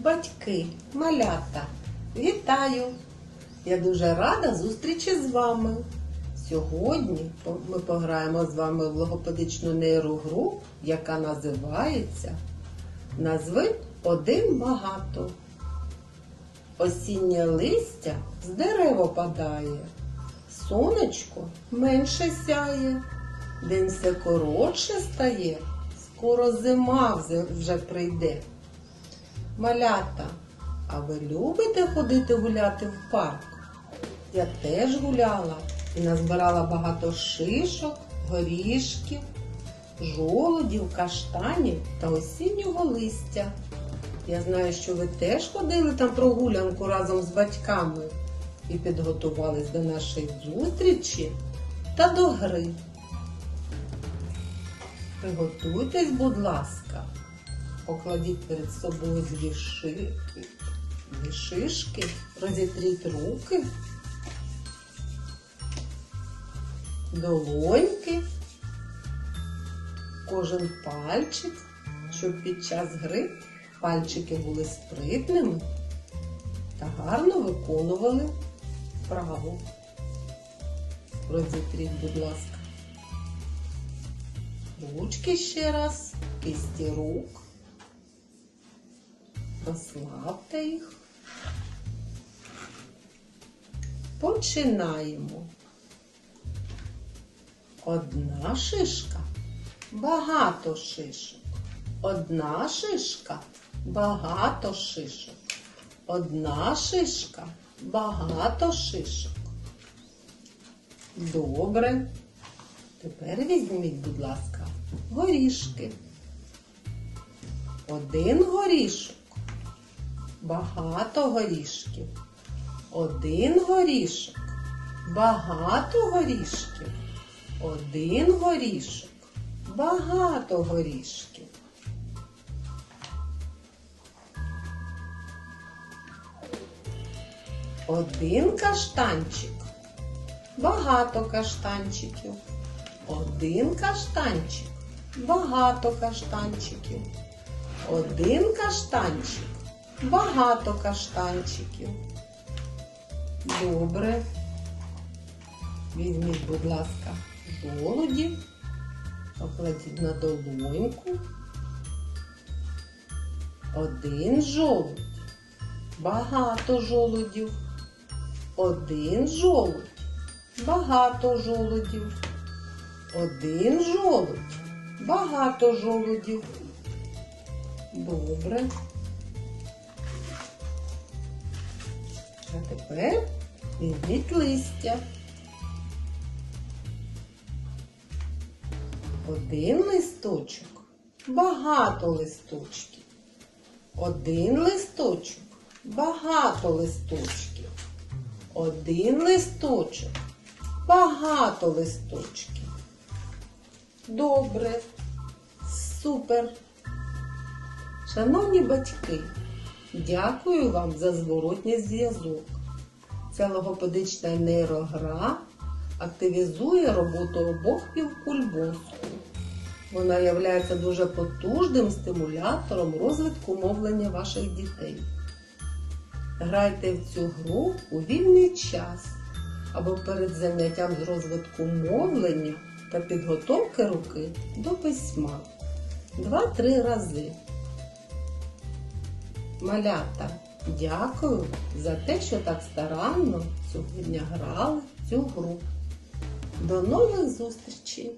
батьки, малята, вітаю! Я дуже рада зустрічі з вами. Сьогодні ми пограємо з вами в логопедичну нейрогру, яка називається Назви один багато. Осіннє листя з дерева падає, сонечко менше сяє, день все коротше стає, скоро зима вже- прийде. Малята, а ви любите ходити гуляти в парк? Я теж гуляла і назбирала багато шишок, горішків, жолудів, каштанів та осіннього листя. Я знаю, що ви теж ходили там прогулянку разом з батьками і підготувались до нашої зустрічі та до гри. Приготуйтесь, будь ласка, покладіть перед собою дві, ши... дві шишки, розітріть руки, долоньки, кожен пальчик, щоб під час гри пальчики були спритними та гарно виконували вправу. Розітріть, будь ласка. Ручки ще раз, кисті рук. Розслабте їх. Починаємо. Одна шишка, багато шишок. Одна шишка, багато шишок. Одна шишка, багато шишок. Добре. Тепер візьміть, будь ласка, горішки. Один горішок. Багато горішків. Один горішок. Багато горішків. Один горішок. Багато горішків. Один каштанчик. Багато каштанчиків. Один каштанчик. Багато каштанчиків. Один каштанчик. Багато каштанчиків. Добре. Візьміть, будь ласка, жолуді, покладіть на долоньку. Один жолудь. Багато жолудів. Один жолудь. Багато жолудів. Один жолудь. Багато жолудів. Добре. А тепер візьміть листя. Один листочок. Багато листочків. Один листочок. Багато листочків. Один листочок. Багато листочків. Добре. Супер. Шановні батьки, дякую вам за зворотній зв'язок. Ця логопедична нейрогра активізує роботу обох півкуль мозку. Вона є дуже потужним стимулятором розвитку мовлення ваших дітей. Грайте в цю гру у вільний час або перед заняттям з розвитку мовлення та підготовки руки до письма. Два-три рази. Малята, дякую за те, що так старанно сьогодні грали цю гру. До нових зустрічей!